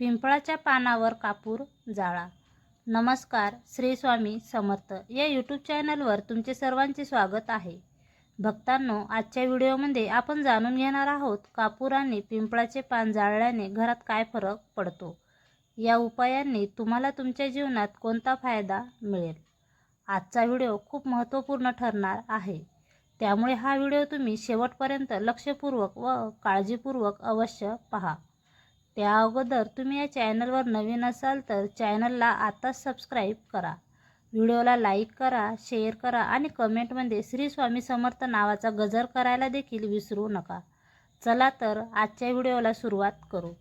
पिंपळाच्या पानावर कापूर जाळा. नमस्कार श्री स्वामी समर्थ. या यूट्यूब चॅनलवर तुमचे सर्वांचे स्वागत आहे. भक्तांनो आजच्या व्हिडिओमध्ये आपण जाणून घेणार आहोत कापूर आणि पिंपळाचे पान जाळल्याने घरात काय फरक पडतो? या उपायांनी तुम्हाला तुमच्या जीवनात कोणता फायदा मिळेल? आजचा व्हिडिओ खूप महत्त्वपूर्ण ठरणार आहे. त्यामुळे हा व्हिडिओ तुम्ही शेवटपर्यंत लक्षपूर्वक व काळजीपूर्वक अवश्य पहा. त्या अगोदर तुम्ही या चॅनलवर नवीन असाल तर चॅनलला आताच सबस्क्राईब करा. व्हिडिओला लाईक करा शेअर करा आणि कमेंटमध्ये श्री स्वामी समर्थ नावाचा गजर करायला देखील विसरू नका. चला तर आजच्या व्हिडिओला सुरुवात करू.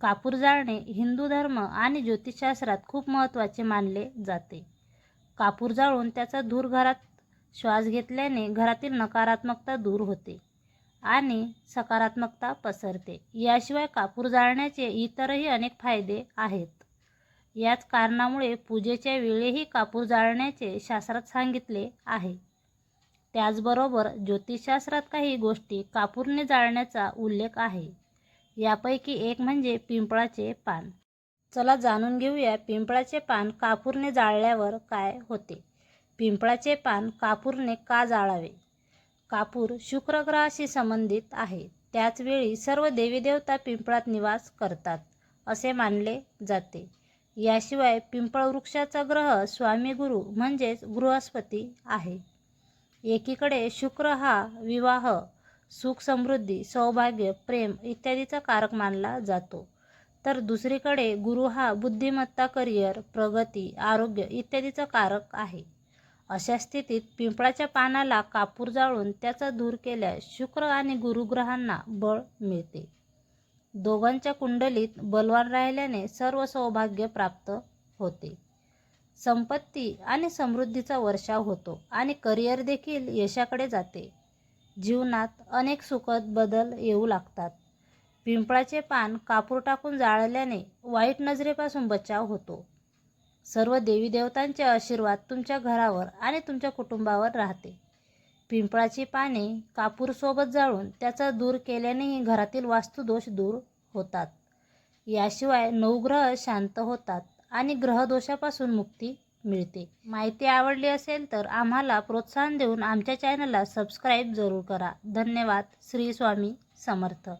कापूर जाळणे हिंदू धर्म आणि ज्योतिषशास्त्रात खूप महत्त्वाचे मानले जाते. कापूर जाळून त्याचा धूर घरात श्वास घेतल्याने घरातील नकारात्मकता दूर होते. आणि सकारात्मकता पसरते. याशिवाय कापूर जाळण्याचे इतरही अनेक फायदे आहेत. याच कारणामुळे पूजेच्या वेळीही कापूर जाळण्याचे शास्त्रात सांगितले आहे. त्याचबरोबर ज्योतिषशास्त्रात काही गोष्टी कापूरने जाळण्याचा उल्लेख आहे. यापैकी एक म्हणजे पिंपळाचे पान. चला जाणून घेऊया पिंपळाचे पान कापूरने जाळल्यावर काय होते? पिंपळाचे पान कापूरने का जाळावे? कापूर शुक्रग्रहाशी संबंधित आहे. त्याचवेळी सर्व देवीदेवता पिंपळात निवास करतात असे मानले जाते. याशिवाय पिंपळ वृक्षाचा ग्रह स्वामी गुरु म्हणजेच बृहस्पती आहे. एकीकडे शुक्र हा विवाह सुख समृद्धी सौभाग्य प्रेम इत्यादीचा कारक मानला जातो. तर दुसरीकडे गुरु हा बुद्धिमत्ता करिअर प्रगती आरोग्य इत्यादीचा कारक आहे. अशा स्थितीत पिंपळाच्या पानाला कापूर जाळून त्याचा धूर केल्यास शुक्र आणि गुरुग्रहांना बळ मिळते. दोघांच्या कुंडलीत बलवान राहिल्याने सर्व सौभाग्य प्राप्त होते. संपत्ती आणि समृद्धीचा वर्षाव होतो आणि करिअर देखील यशाकडे जाते. जीवनात अनेक सुखद बदल येऊ लागतात. पिंपळाचे पान कापूर टाकून जाळल्याने वाईट नजरेपासून बचाव होतो. सर्व देवी देवतांचे आशीर्वाद तुमच्या घरावर आणि तुमच्या कुटुंबावर राहते. पिंपळाची पाने कापूरसोबत जाळून त्याचा दूर केल्यानेही घरातील वास्तुदोष दूर होतात. याशिवाय नवग्रह शांत होतात आणि ग्रहदोषापासून मुक्ती मिळते. माहिती आवडली असेल तर आम्हाला प्रोत्साहन देऊन आमच्या चॅनलला सबस्क्राईब जरूर करा. धन्यवाद. श्री स्वामी समर्थ.